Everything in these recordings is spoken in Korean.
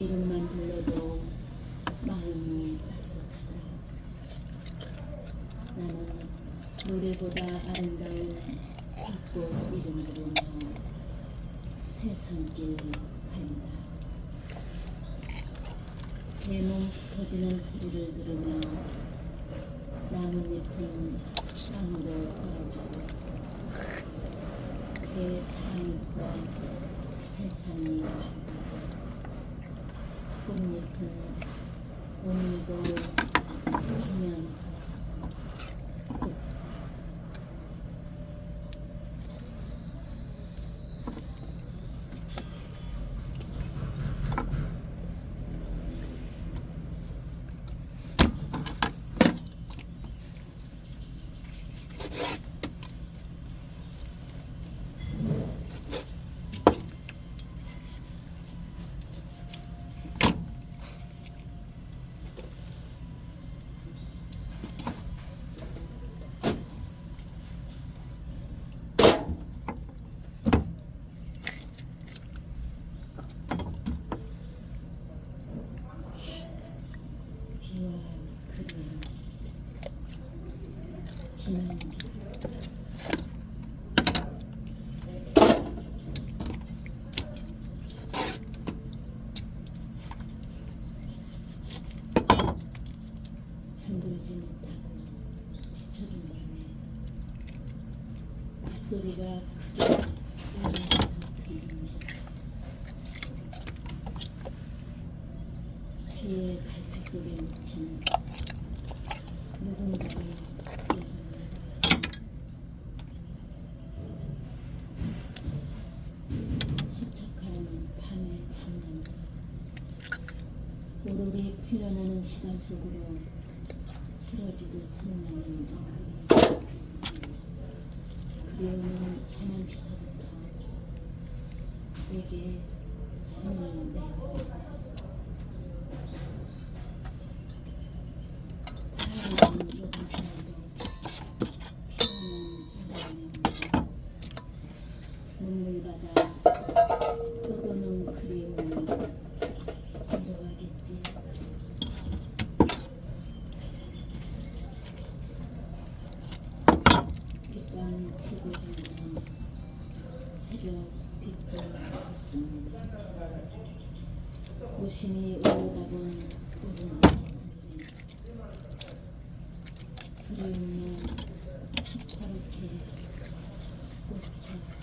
이름만 불러도 마음이 따뜻하다. 나는 노래보다 아름다운 꽃 이름 부르며 세상길 간다. 터지는 소리를 들으며 나뭇잎은 땅으로 떨어지고 제 사랑성 세상이. 꽃잎은 오늘도 지면서 嗯。 시간 속으로 쓰러지듯 스며나는 엉덩이 그리움은 소만치서부터 내게 손을 내고 하얀 요동치마로 피어난 인간의 눈물바다 떠도는 그리움을 내려가겠지 빛밤 피고 있는 새벽 빛을 봤습니다 무심히 올라다본 푸른 그리우면 시퍼렇게 꽂혀 있습니다.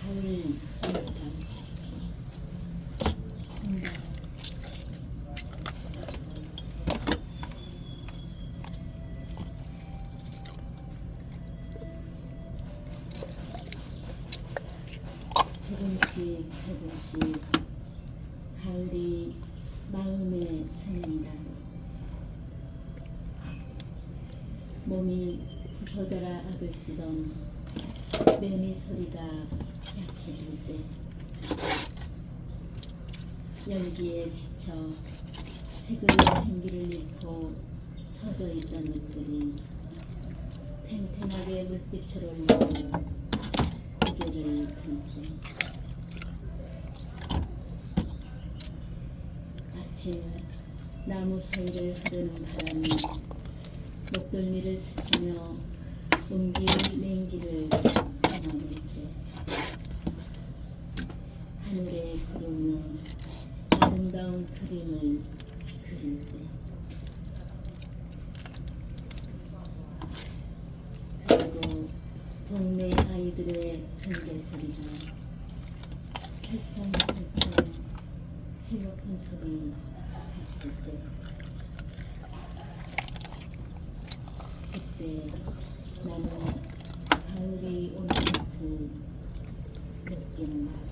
가을 일단 순간 조금씩 조금씩 가을이 마음에 새는다. 몸이 부서져라 악을 쓰던 매미 소리가 약해질 때 연기에 지쳐 색을 생기를 잃고 처져 있던 것들이 탱탱하게 물빛으로 먹는 고개를 들고 아침 나무 사이를 흐르는 바람이 목덜미를 스치며 옮길 냉기를 담아낼 때 하늘의 구름은 아름다운 그림을 그릴 때 그리고 동네 아이들의 한대 소리가 살짝살짝 실룩한 소리 같을 때 그때 나는 가을이 오는 것을 느낀다.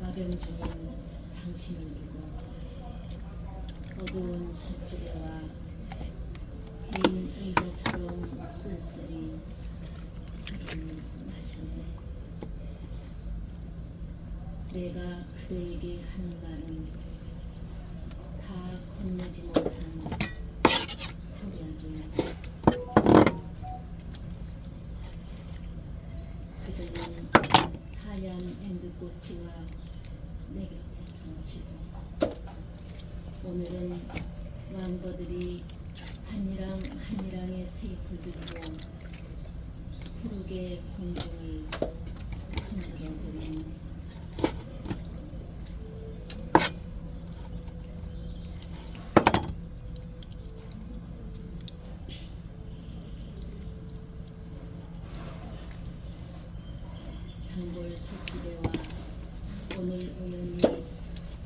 가병 중인 당신을 두고 의자처럼 쓸쓸히 술을 마셨네. 내가 그대에게 한 말은 다 건네지 못한 후련이 그대는 하얀 앵두꽃이와 내 곁에서 지금 오늘은 왕거들이 한이랑 한이랑의 들고 푸르게 공중을 흔들어 보이네 단골 술집에 와 오늘 우연히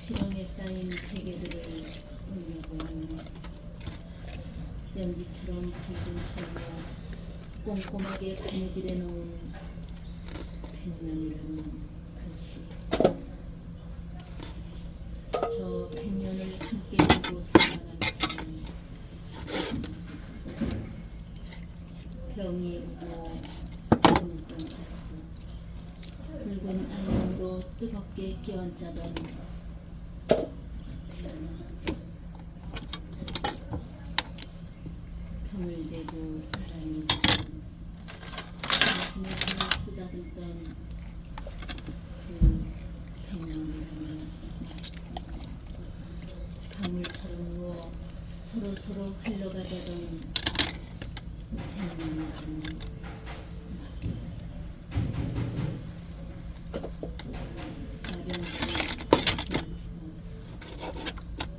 실형에 쌓인 세계들을 올려보았네 연기처럼 붉은 실로 꼼꼼하게 바느질해 놓은 백년이라는 글씨. 저 백년을 함께 두고 살아가는 사람이 병이 오고 눈금 앓고 붉은 안경으로 뜨겁게 끼얹자던 병을 대고 손을 쓰다듬던 그 백년이라는 강물처럼 누워 서로 서로 흘러가려던 백년이라는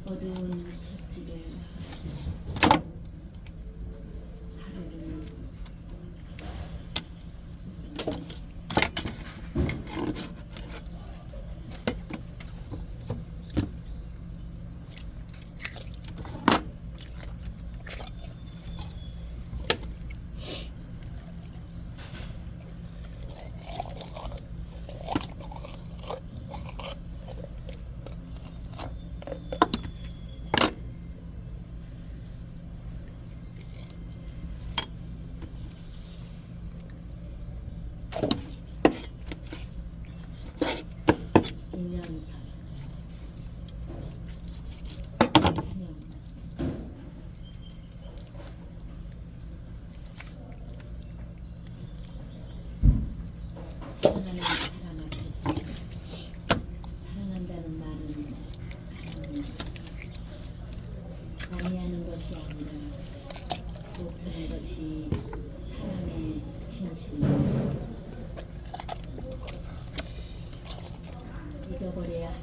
어두운 술집에 하루를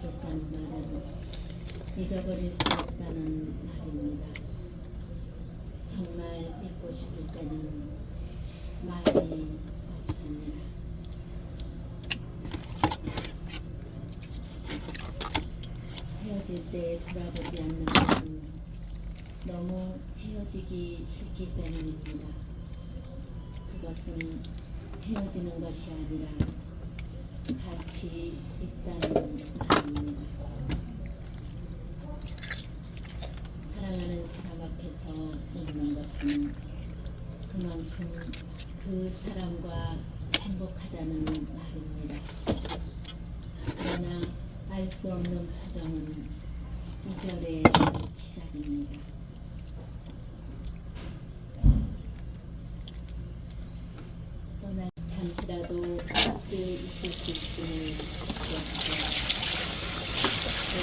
하겠다는 말은 잊어버릴 수 없다는 말입니다. 정말 잊고 싶을 때는 말이 없습니다. 헤어질 때 돌아보지 않는 것은 너무 헤어지기 싫기 때문입니다. 그것은 헤어지는 것이 아니라 같이 있다는 말입니다. 사랑하는 사람 앞에서 웃는 것은 그만큼 그 사람과 행복하다는 말입니다. 그러나 알 수 없는 표정은 이별의 시작입니다. 떠날 잠시라도 함께 있을 수 있음을 좋았고 또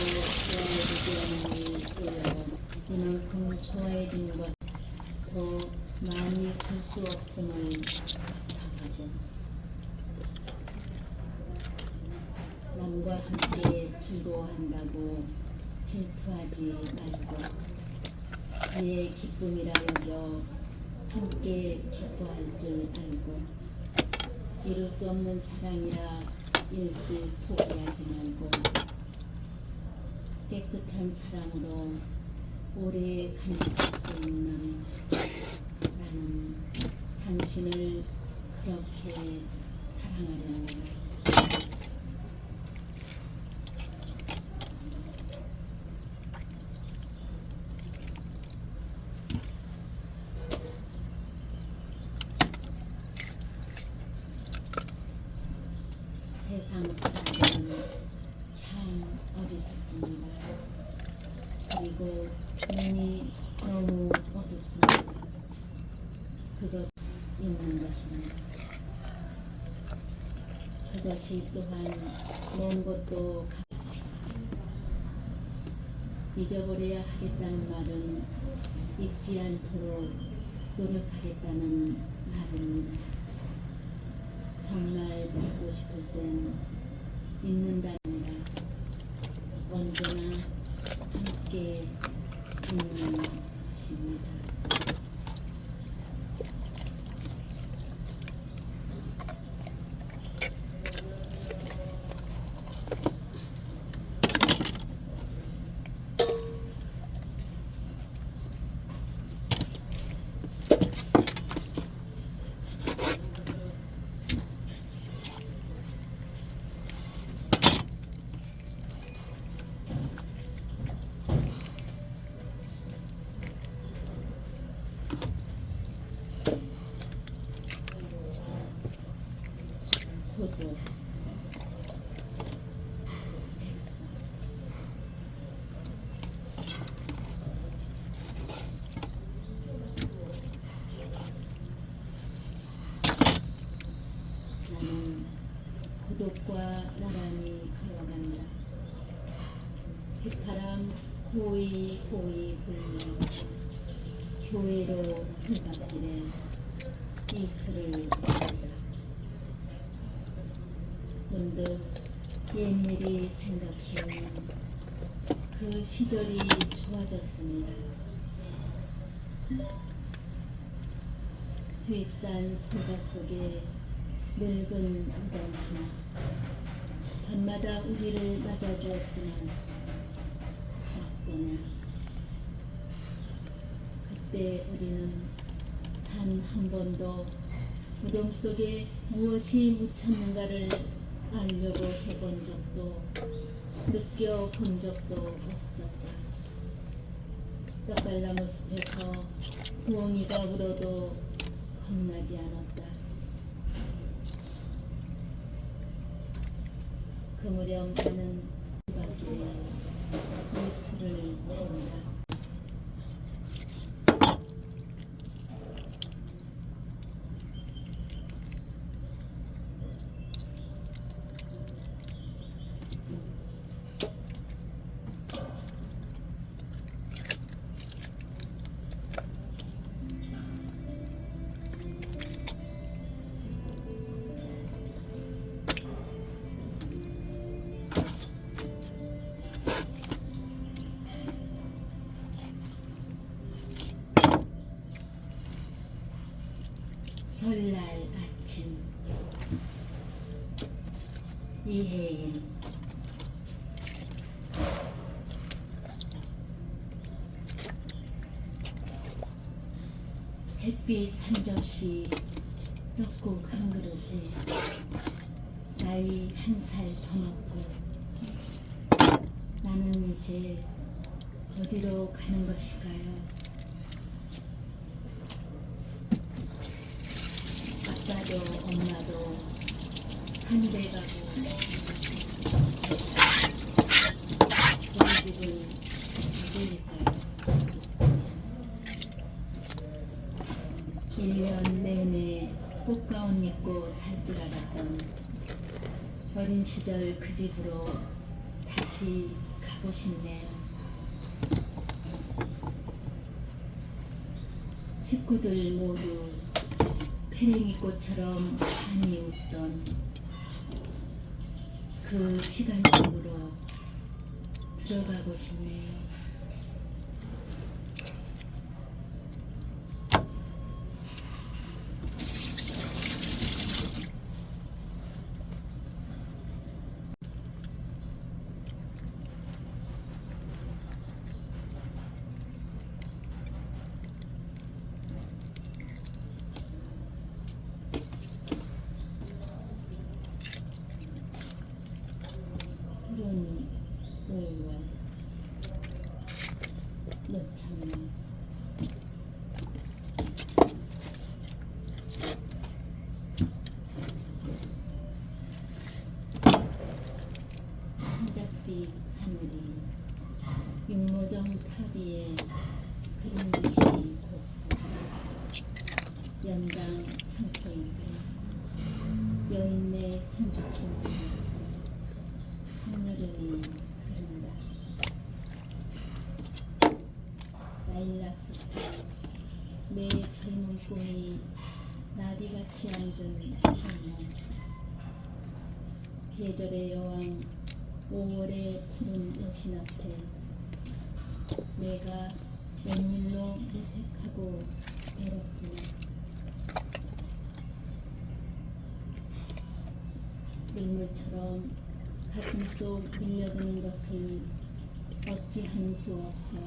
좋아해주지 않으니 이만큼 좋아해진 것 더 많이 줄 수 없음을 답답하고 남과 함께 즐거워한다고 질투하지 말고 그의 기쁨이라 여겨 함께 기뻐할 줄 알고 이룰 수 없는 사랑이라 일찍 포기하지 말고 깨끗한 사랑으로 오래 간직할 수 있는 나는 당신을 그렇게 사랑하려고 세상 사람은 참 어리석습니다. 그리고 눈이 너무 어둡습니다. 그것 있는 것입니다. 그것이 또한 먼 곳도 가- 잊어버려야 하겠다는 말은 잊지 않도록 노력하겠다는 말입니다. 정말 믿고 싶을 땐 믿는답니다. 언제나 함께 있는 것입니다. 포도 나는 고독과 나란히 걸어간다. 휘파람 호이 호이 불며 교회로 불박질에 이슬을 받다. 문득 옛일이 생각해오면 그 시절이 좋아졌습니다. 뒷산 소가 속에 늙은 무덤 하나 밤마다 우리를 맞아주었지만 어떠냐 그때 우리는 단 한 번도 무덤 속에 무엇이 묻혔는가를 알려고 해본 적도 느껴본 적도 없었다. 떡갈나무 숲에서 부엉이가 울어도 겁나지 않았다. 그 무렵 나는 햇빛 한 접시 떡국 한 그릇에 나이 한 살 더 먹고 나는 이제 어디로 가는 것일까요? 아빠도 엄마도 하늘에 가고 우리 집은 어디일까요? 1년 내내 꽃가운 입고 살 줄 알았던 어린 시절 그 집으로 다시 가고 싶네요. 식구들 모두 페랭이 꽃처럼 환히 웃던 그 시간 속으로 들어가고 싶네요. 푸른 5월 늦창년 한작빛 하늘이 육모정 탑 위에 그린 듯이 곱고 연장 창포인데 여인네 현주친구 하늘은 흐른다. 라일락 숲에 내 젊은 꿈이 나비같이 앉은 한날 계절의 여왕 5월의 푸른 여신 앞에 내가 웬일로 내색하고 외롭구나. 눈물처럼 가슴 속 밀려드는 것을 어찌 할 수 없어.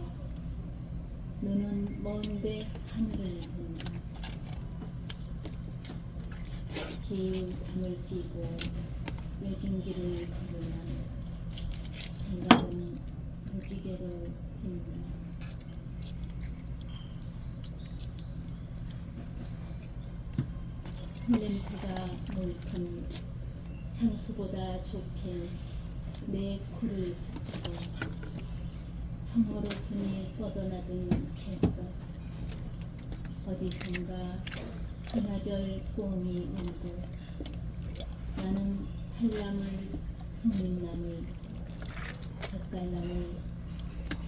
눈은 먼데 하늘을 본다. 긴 담을 끼고 외진기를 부르면 생각은 무지개로 핀다 풀냄새가 물든 향수보다 좋게 내 코를 스치고 청어로 숨이 뻗어나든 캔서 어디선가 한나절 꿈이 울고 나는 한나물 흑림나물 젓갈나물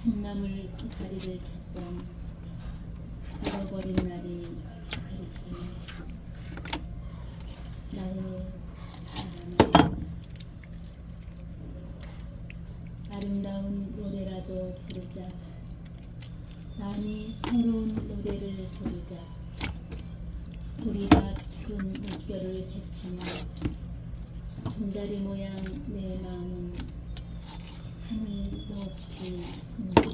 캔나물 이사리를 찾던 잃어버린 날이 그립네 나의 아름다운 노래라도 부르자. 많이 새로운 노래를 부르자. 우리가 푸른 물결을 헤치며 종다리 모양 내 마음은 하늘 높이 흔들어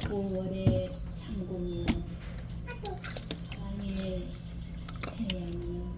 5월의 창공이 Ayan.